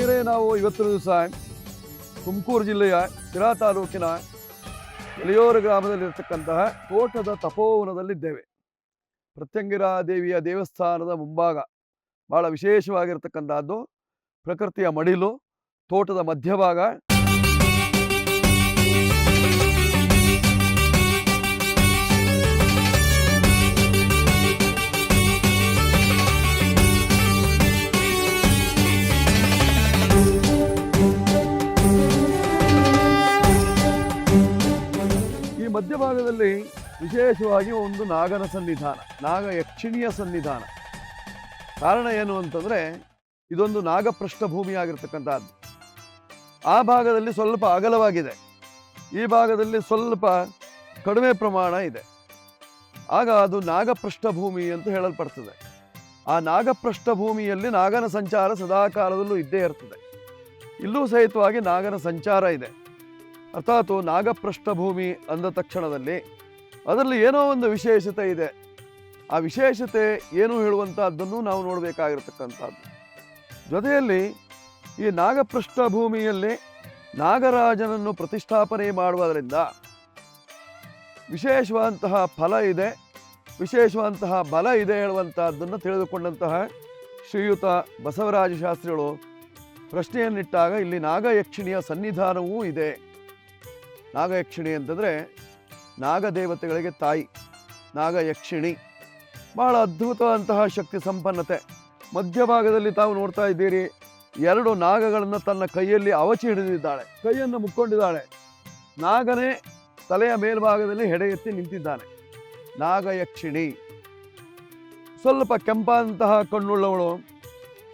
ಇವತ್ತಿನ ದಿವಸ ತುಮಕೂರು ಜಿಲ್ಲೆಯ ಶಿರಾ ತಾಲೂಕಿನ ಎಲೆಯೋರು ಗ್ರಾಮದಲ್ಲಿರ್ತಕ್ಕಂತಹ ತೋಟದ ತಪೋವನದಲ್ಲಿದ್ದೇವೆ. ಪ್ರತ್ಯಂಗಿರ ದೇವಿಯ ದೇವಸ್ಥಾನದ ಮುಂಭಾಗ. ಬಹಳ ವಿಶೇಷವಾಗಿರ್ತಕ್ಕಂತಹದ್ದು. ಪ್ರಕೃತಿಯ ಮಡಿಲು, ತೋಟದ ಮಧ್ಯಭಾಗ. ಮಧ್ಯಭಾಗದಲ್ಲಿ ವಿಶೇಷವಾಗಿ ಒಂದು ನಾಗನ ಸನ್ನಿಧಾನ, ನಾಗ ಯಕ್ಷಿಣಿಯ ಸನ್ನಿಧಾನ. ಕಾರಣ ಏನು ಅಂತಂದರೆ, ಇದೊಂದು ನಾಗಪೃಷ್ಠಭೂಮಿ ಭೂಮಿಯಾಗಿರ್ತಕ್ಕಂಥದ್ದು ಆ ಭಾಗದಲ್ಲಿ ಸ್ವಲ್ಪ ಅಗಲವಾಗಿದೆ. ಈ ಭಾಗದಲ್ಲಿ ಸ್ವಲ್ಪ ಕಡಿಮೆ ಪ್ರಮಾಣ ಇದೆ. ಆಗ ಅದು ನಾಗಪೃಷ್ಠಭೂಮಿ ಅಂತ ಹೇಳಲ್ಪಡ್ತದೆ. ಆ ನಾಗಪೃಷ್ಠಭೂಮಿಯಲ್ಲಿ ನಾಗನ ಸಂಚಾರ ಸದಾಕಾಲದಲ್ಲೂ ಇದ್ದೇ ಇರ್ತದೆ. ಇಲ್ಲೂ ಸಹಿತವಾಗಿ ನಾಗನ ಸಂಚಾರ ಇದೆ. ಅರ್ಥಾತ್ ನಾಗಪೃಷ್ಠಭೂಮಿ ಅಂದ ತಕ್ಷಣದಲ್ಲಿ ಅದರಲ್ಲಿ ಏನೋ ಒಂದು ವಿಶೇಷತೆ ಇದೆ. ಆ ವಿಶೇಷತೆ ಏನು ಹೇಳುವಂಥದ್ದನ್ನು ನಾವು ನೋಡಬೇಕಾಗಿರತಕ್ಕಂಥದ್ದು. ಜೊತೆಯಲ್ಲಿ ಈ ನಾಗಪೃಷ್ಠಭೂಮಿಯಲ್ಲಿ ನಾಗರಾಜನನ್ನು ಪ್ರತಿಷ್ಠಾಪನೆ ಮಾಡುವುದರಿಂದ ವಿಶೇಷವಾದಂತಹ ಫಲ ಇದೆ, ವಿಶೇಷವಾದಂತಹ ಬಲ ಇದೆ ಹೇಳುವಂತಹದ್ದನ್ನು ತಿಳಿದುಕೊಂಡಂತಹ ಶ್ರೀಯುತ ಬಸವರಾಜ ಶಾಸ್ತ್ರಿಗಳು ಪ್ರಶ್ನೆಯನ್ನಿಟ್ಟಾಗ ಇಲ್ಲಿ ನಾಗಯಕ್ಷಿಣಿಯ ಸನ್ನಿಧಾನವೂ ಇದೆ. ನಾಗಯಕ್ಷಿಣಿ ಅಂತಂದರೆ ನಾಗದೇವತೆಗಳಿಗೆ ತಾಯಿ. ನಾಗಯಕ್ಷಿಣಿ. ಬಹಳ ಅದ್ಭುತವಾದಂತಹ ಶಕ್ತಿ ಸಂಪನ್ನತೆ. ಮಧ್ಯಭಾಗದಲ್ಲಿ ತಾವು ನೋಡ್ತಾ ಇದ್ದೀರಿ, ಎರಡು ನಾಗಗಳನ್ನು ತನ್ನ ಕೈಯಲ್ಲಿ ಅವಚಿ ಹಿಡಿದಿದ್ದಾಳೆ, ಕೈಯನ್ನು ಮುಕ್ಕೊಂಡಿದ್ದಾಳೆ. ನಾಗನೇ ತಲೆಯ ಮೇಲ್ಭಾಗದಲ್ಲಿ ಹೆಡೆ ಎತ್ತಿ ನಿಂತಿದ್ದಾನೆ. ನಾಗಯಕ್ಷಿಣಿ. ಸ್ವಲ್ಪ ಕೆಂಪಾದಂತಹ ಕಣ್ಣುಳ್ಳವಳು,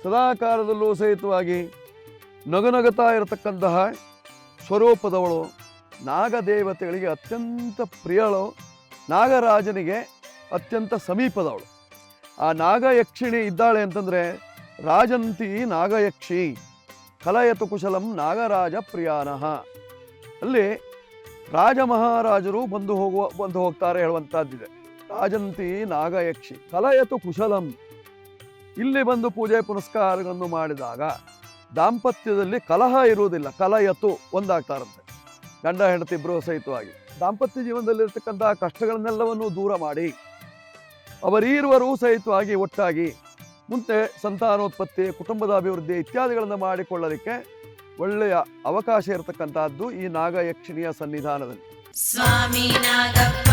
ಸದಾಕಾಲದಲ್ಲೂ ಸಹಿತವಾಗಿ ನಗುನಗುತ್ತಾ ಇರತಕ್ಕಂತಹ ಸ್ವರೂಪದವಳು. ನಾಗದೇವತೆಗಳಿಗೆ ಅತ್ಯಂತ ಪ್ರಿಯಳು, ನಾಗರಾಜನಿಗೆ ಅತ್ಯಂತ ಸಮೀಪದವಳು. ಆ ನಾಗಯಕ್ಷಿಣಿ ಇದ್ದಾಳೆ ಅಂತಂದರೆ ರಾಜಂತಿ ನಾಗಯಕ್ಷಿ, ಕಲಯತು ಕುಶಲಂ ನಾಗರಾಜ ಪ್ರಿಯಾನಃ. ಅಲ್ಲಿ ರಾಜ ಮಹಾರಾಜರು ಬಂದು ಹೋಗುವ, ಬಂದು ಹೋಗ್ತಾರೆ ಹೇಳುವಂಥದ್ದಿದೆ ರಾಜಂತಿ ನಾಗಯಕ್ಷಿ, ಕಲಯತು ಕುಶಲಂ. ಇಲ್ಲಿ ಬಂದು ಪೂಜೆ ಪುನಸ್ಕಾರಗಳನ್ನು ಮಾಡಿದಾಗ ದಾಂಪತ್ಯದಲ್ಲಿ ಕಲಹ ಇರುವುದಿಲ್ಲ, ಕಲಯತು ಒಂದಾಗ್ತಾರಂತೆ. ಗಂಡ ಹೆಂಡತಿ ಇಬ್ಬರು ಸಹಿತವಾಗಿ. ದಾಂಪತ್ಯ ಜೀವನದಲ್ಲಿರ್ತಕ್ಕಂತಹ ಕಷ್ಟಗಳನ್ನೆಲ್ಲವನ್ನು ದೂರ ಮಾಡಿ, ಅವರೀರುವರು ಸಹಿತವಾಗಿ ಒಟ್ಟಾಗಿ ಮುಂದೆ ಸಂತಾನೋತ್ಪತ್ತಿ, ಕುಟುಂಬದ ಅಭಿವೃದ್ಧಿ ಇತ್ಯಾದಿಗಳನ್ನು ಮಾಡಿಕೊಳ್ಳಲಿಕ್ಕೆ ಒಳ್ಳೆಯ ಅವಕಾಶ ಇರತಕ್ಕಂತಹದ್ದು ಈ ನಾಗಯಕ್ಷಿಣಿಯ ಸನ್ನಿಧಾನದಲ್ಲಿ. ಸ್ವಾಮಿ ನಾಗಪ್ಪ.